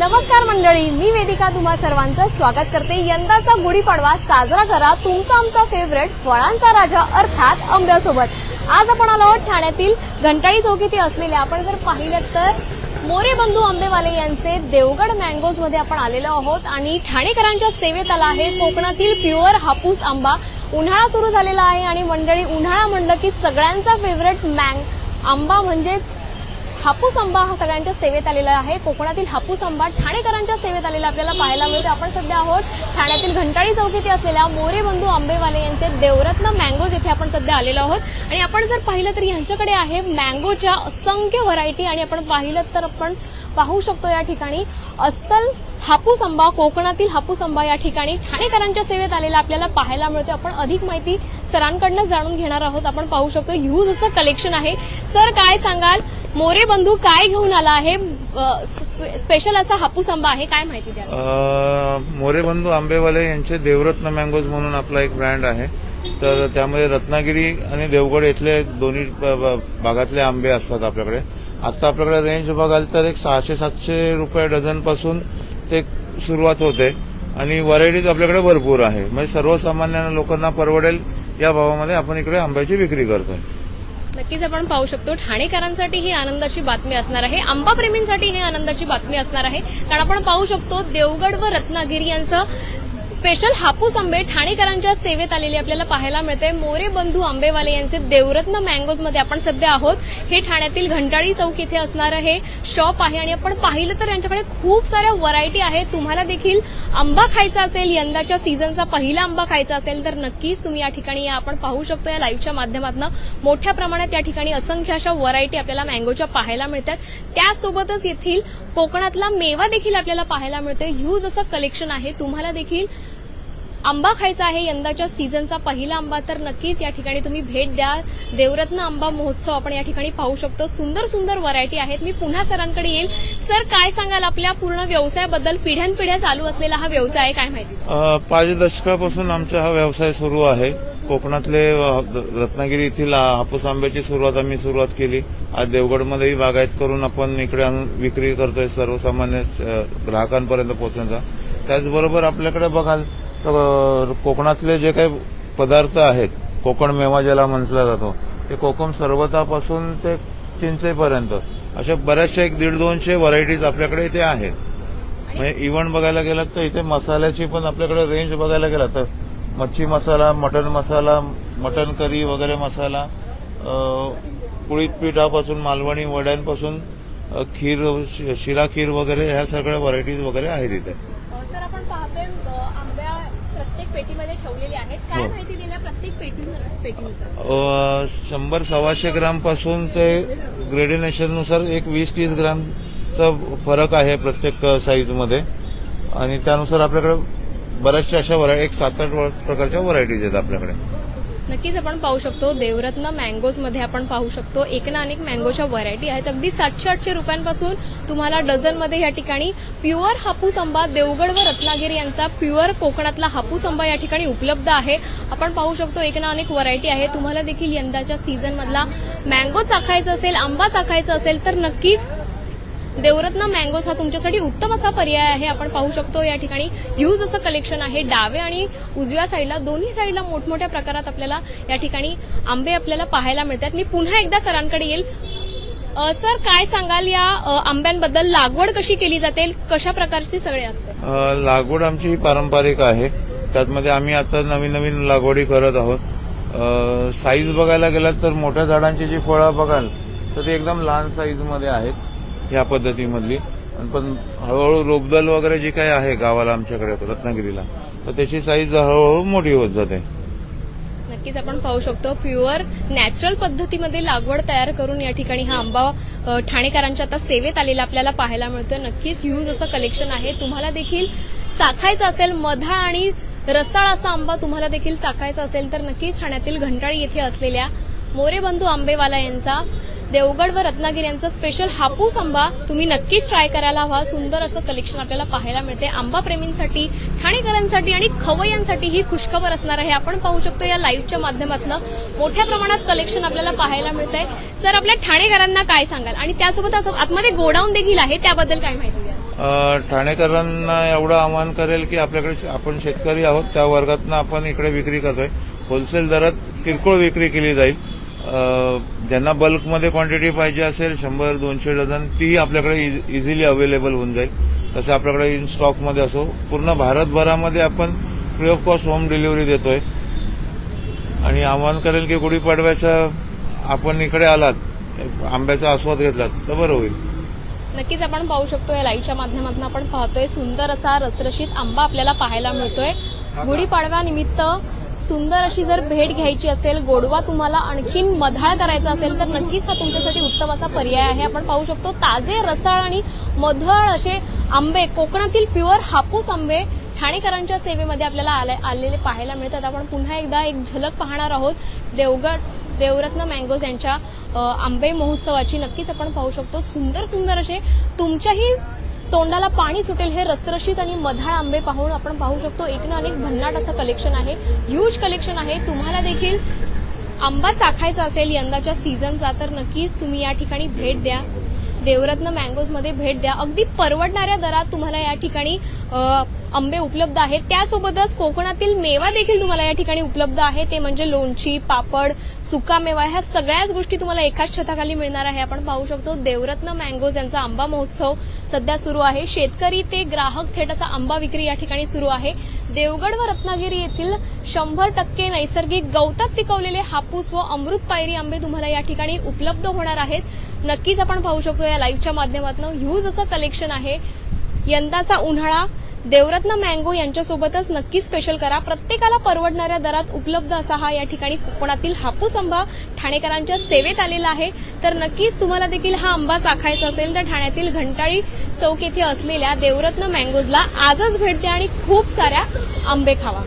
नमस्कार मंडळी मी वेदिका तुम्हा सर्वांचं स्वागत करते. यंदाचा गुढीपाडवा साजरा करा तुमचा आमचा फेवरेट फळांचा राजा अर्थात आंब्यासोबत. आज आपण आलो आहोत ठाण्यातील घंटाळी चौकीत. असलेले आपण जर पाहिलं तर मोरे बंधू आंबेवाले यांचे देवगड मँगोजमध्ये आपण आलेलो आहोत. आणि ठाणेकरांच्या सेवेत आला आहे कोकणातील प्युअर हापूस आंबा. उन्हाळा सुरू झालेला आहे आणि मंडळी उन्हाळा म्हणलं की सगळ्यांचा फेवरेट मँग आंबा म्हणजेच हापूस आंबा हा सगळ्यांच्या सेवेत आलेला आहे. कोकणातील हापूस आंबा ठाणेकरांच्या सेवेत आलेला आपल्याला पाहायला मिळतो आपण सध्या आहोत ठाण्यातील घंटाळी चौकीत असलेल्या मोरे बंधू आंबेवाले यांचे देवरत्न मँगोज येथे आपण सध्या आलेलो आहोत. आणि आपण जर पाहिलं तर यांच्याकडे आहे मँगोच्या असंख्य व्हरायटी आणि आपण पाहिलं तर आपण पाहू शकतो या ठिकाणी अस्सल हापूस आंबा कोकणातील हापूस आंबा या ठिकाणी ठाणेकरांच्या सेवेत आलेला आपल्याला पाहायला मिळतो आपण अधिक माहिती सरांकडनं जाणून घेणार आहोत. आपण पाहू शकतो ह्यूज असं कलेक्शन आहे. सर काय सांगाल? मोरे बंधू काय घेऊन आला आहे? स्पे- स्पेशल असा हापूस आंबा आहे. काय माहिती द्या मोरे बंधू आंबेवाले यांचे देवरत्न मँगोज म्हणून आपला एक ब्रँड आहे. तर त्यामध्ये रत्नागिरी आणि देवगड इथले दोन्ही भागातले आंबे असतात आपल्याकडे. आता आपल्याकडे रेंज बघाल तर एक सहाशे सातशे रुपये डझनपासून ते सुरुवात होते आणि व्हरायटीज आपल्याकडे भरपूर आहे. म्हणजे सर्वसामान्य लोकांना परवडेल या भावामध्ये आपण इकडे आंब्याची विक्री करतोय. नक्कीच आपण पाहू शकतो ठाणेकरांसाठी ही आनंदाची बातमी असणार आहे आंबा प्रेमींसाठी ही आनंदाची बातमी असणार आहे. कारण आपण पाहू शकतो देवगड व रत्नागिरी यांचं स्पेशल हापूस आंबे ठाणेकरांच्या सेवेत आलेली आपल्याला पाहायला मिळते. मोरे बंधू आंबेवाले यांचे देवरत्न मँगोजमध्ये आपण सध्या आहोत. हे ठाण्यातील घंटाळी चौक इथे असणारं हे शॉप आहे आणि आपण पाहिलं तर यांच्याकडे खूप साऱ्या व्हरायटी आहेत. तुम्हाला देखील आंबा खायचा असेल यंदाच्या सीझनचा पहिला आंबा खायचा असेल तर नक्कीच तुम्ही या ठिकाणी आपण पाहू शकतो. या लाईव्हच्या माध्यमातून मोठ्या प्रमाणात या ठिकाणी असंख्य अशा व्हरायटी आपल्याला मँगोच्या पाहायला मिळतात. त्यासोबतच येथील कोकणातला मेवा देखील आपल्याला पाहायला मिळतो ह्यूज असं कलेक्शन आहे. तुम्हाला देखील आंबा खायचा आहे. यंदाच्या सीझनचा पहिला आंबा तर नक्कीच या ठिकाणी तुम्ही भेट द्या. देवरत्न आंबा महोत्सव आपण या ठिकाणी पाहू शकतो. सुंदर सुंदर व्हरायटी आहेत. मी पुन्हा सरांकडे येईल. सर काय सांगाल? आपल्या पूर्ण व्यवसायाबद्दल पिढ्यानपिढ्या चालू असलेला हा व्यवसाय आहे काय माहिती? पाच दशकापासून आमचा हा व्यवसाय सुरू आहे. कोकणातले रत्नागिरी येथील हापूस आंब्याची सुरुवात आम्ही सुरुवात केली. आज देवगडमध्येही बागायत करून आपण इकडे विक्री करतोय सर्वसामान्य ग्राहकांपर्यंत पोहोचण्याचा. त्याचबरोबर आपल्याकडे बघाल तर कोकणातले जे काही पदार्थ आहेत कोकण मेवा ज्याला म्हटला जातो ते कोकम सरबतापासून ते चिंचेपर्यंत अशा बऱ्याचशा एक दीड दोनशे व्हरायटीज आपल्याकडे इथे आहेत. म्हणजे इव्हन बघायला गेलात तर इथे मसाल्याची पण आपल्याकडे रेंज बघायला गेला तर मच्छी मसाला मटन मसाला मटन करी वगैरे मसाला कुळीत पिठापासून मालवणी वड्यांपासून खीर शिरा खीर वगैरे ह्या सगळ्या व्हरायटीज वगैरे आहेत इथे अ, सर आपण पाहतोय अ, आंब्या प्रत्येक पेटीमध्ये ठेवलेले आहेत. काय हो. माहिती दिल्या प्रत्येक पेटी पेटीनुसार? शंभर सव्वाशे ग्रामपासून ते ग्रेडिनेशननुसार एक वीस तीस ग्रामचा फरक आहे प्रत्येक साईजमध्ये आणि त्यानुसार आपल्याकडे बऱ्याचशा अशा व्हरायटी एक सात आठ प्रकारच्या व्हरायटीज आहेत आपल्याकडे. नक्कीच आपण पाहू शकतो देवरत्न मँगोजमध्ये आपण पाहू शकतो. एक ना अनेक मँगोच्या व्हरायटी आहेत. अगदी सातशे आठशे रुपयांपासून तुम्हाला डझनमध्ये या ठिकाणी प्युअर हापूस आंबा देवगड व रत्नागिरी यांचा प्युअर कोकणातला हापूस आंबा या ठिकाणी उपलब्ध आहे. आपण पाहू शकतो एक ना अनेक व्हरायटी आहे. तुम्हाला देखील यंदाच्या सीझन मधला मँगो चाखायचा असेल आंबा चाखायचा असेल तर नक्कीच देवरत्न मँगोज हा तुमच्यासाठी उत्तम असा पर्याय आहे. आपण पाहू शकतो या ठिकाणी ह्यूज असं कलेक्शन आहे. डावे आणि उजव्या साईडला दोन्ही साईडला मोठमोठ्या प्रकारात आपल्याला या ठिकाणी आंबे आपल्याला पाहायला मिळतात. मी पुन्हा एकदा सरांकडे येईल. सर काय सांगाल या आंब्यांबद्दल? लागवड कशी केली जाते? कशा प्रकारची सगळे असते? लागवड आमची पारंपरिक आहे. त्यातमध्ये आम्ही आता नवीन नवीन लागवडी करत आहोत. साईज बघायला गेलात तर मोठ्या झाडांची जी फळं बघाल तर ती एकदम लहान साईजमध्ये आहेत. ह्या पद्धतीमधली. पण हळूहळू रोगदल वगैरे जी काही आहे गावाला आमच्याकडे रत्नागिरीला तर त्याची साईज हळूहळू मोठी होत जाते. नक्कीच आपण पाहू शकतो प्युअर नॅचरल पद्धतीमध्ये लागवड तयार करून या ठिकाणी हा आंबा ठाणेकरांच्या आता सेवेत आलेला आपल्याला पाहायला मिळतं नक्कीच ह्यूज असं कलेक्शन आहे. तुम्हाला देखील चाखायचं असेल मधाळ आणि रसाळ असा आंबा तुम्हाला देखील चाखायचा असेल तर नक्कीच ठाण्यातील घंटाळी येथे असलेल्या मोरेबंधू आंबेवाला यांचा देवगड व रत्नागिरी यांचा स्पेशल हापूस आंबा तुम्ही नक्कीच ट्राय करायला हवा. सुंदर असं कलेक्शन आपल्याला पाहायला मिळते. आंबा प्रेमींसाठी ठाणेकरांसाठी आणि खवय्यांसाठी ही खुशखबर असणार आहे. आपण पाहू शकतो या लाईव्हच्या माध्यमातून. मोठ्या प्रमाणात कलेक्शन आपल्याला पाहायला मिळत आहे सर आपल्या ठाणेकरांना काय सांगाल? आणि त्यासोबत असं आतमध्ये गोडाऊन देखील आहे त्याबद्दल काय माहिती ठाणेकरांना एवढं आवाहन करेल की आपल्याकडे शे- आपण शेतकरी आहोत. त्या वर्गातनं आपण इकडे विक्री करतोय. होलसेल दरात किरकोळ विक्री केली जाईल. ज्यांना बल्कमध्ये क्वांटिटी पाहिजे असेल शंभर दोनशे डझन तीही आपल्याकडे इझिली अवेलेबल होऊन जाईल. तसं आपल्याकडे इन स्टॉकमध्ये असो. पूर्ण भारतभरामध्ये आपण free of cost home delivery देतोय. आणि आवाहन करेल की गुढीपाडव्याच्या आपण इकडे आलात आंब्याचा आस्वाद घेतलात तर बरं होईल. नक्कीच आपण पाहू शकतो या लाईव्हच्या माध्यमातून आपण पाहतोय सुंदर असा रसरशीत आंबा आपल्याला पाहायला मिळतोय. गुढीपाडव्यानिमित्त सुंदर अशी जर भेट घ्यायची असेल गोडवा तुम्हाला आणखीन मधाळ करायचा असेल तर नक्कीच हा तुमच्यासाठी उत्तम असा पर्याय आहे. आपण पाहू शकतो ताजे रसाळ आणि मधाळ असे आंबे कोकणातील प्युअर हापूस आंबे ठाणेकरांच्या सेवेमध्ये आपल्याला आले आलेले पाहायला मिळतात. आपण पुन्हा एकदा एक झलक पाहणार आहोत. देवगड देवरत्न मँगोज यांच्या आंबे महोत्सवाची नक्कीच आपण पाहू शकतो. सुंदर सुंदर असे तुमच्याही तोंडाला पाणी सुटेल हे रसरशीत आणि मधाळ आंबे पाहून आपण पाहू शकतो. एक ना अनेक भन्नाट असं कलेक्शन आहे. ह्यूज कलेक्शन आहे. तुम्हाला देखील आंबा चाखायचा असेल यंदाच्या सीझनचा तर नक्कीच तुम्ही या ठिकाणी भेट द्या. देवरत्न मँगोजमध्ये भेट द्या. अगदी परवडणाऱ्या दरात तुम्हाला या ठिकाणी आंबे उपलब्ध आहेत. त्यासोबतच कोकणातील मेवा देखील तुम्हाला या ठिकाणी उपलब्ध आहे. ते म्हणजे लोणची पापड सुका मेवा ह्या सगळ्याच गोष्टी तुम्हाला एकाच छताखाली मिळणार आहे. आपण पाहू शकतो देवरत्न मँगोज यांचा आंबा महोत्सव सध्या सुरू आहे. शेतकरी ते ग्राहक थेट असा आंबा विक्री या ठिकाणी सुरू आहे. देवगड व रत्नागिरी येथील शंभर टक्के नैसर्गिक गवतात पिकवलेले हापूस व अमृत पायरी आंबे तुम्हाला या ठिकाणी उपलब्ध होणार आहेत. नक्कीच आपण पाहू शकतो या लाईव्हच्या माध्यमातून. ह्यूज असं कलेक्शन आहे यंदाचा उन्हाळा देवरत्न मँगो यांच्यासोबतच नक्की स्पेशल करा. प्रत्येकाला परवडणाऱ्या दरात उपलब्ध असा हा या ठिकाणी कोकणातील हापूस आंबा ठाणेकरांच्या सेवेत आलेला आहे. तर नक्कीच तुम्हाला देखील हा आंबा चाखायचा असेल तर ठाण्यातील घंटाळी चौक येथे असलेल्या देवरत्न मँगोजला आजच भेट द्या आणि खूप साऱ्या आंबे खावा.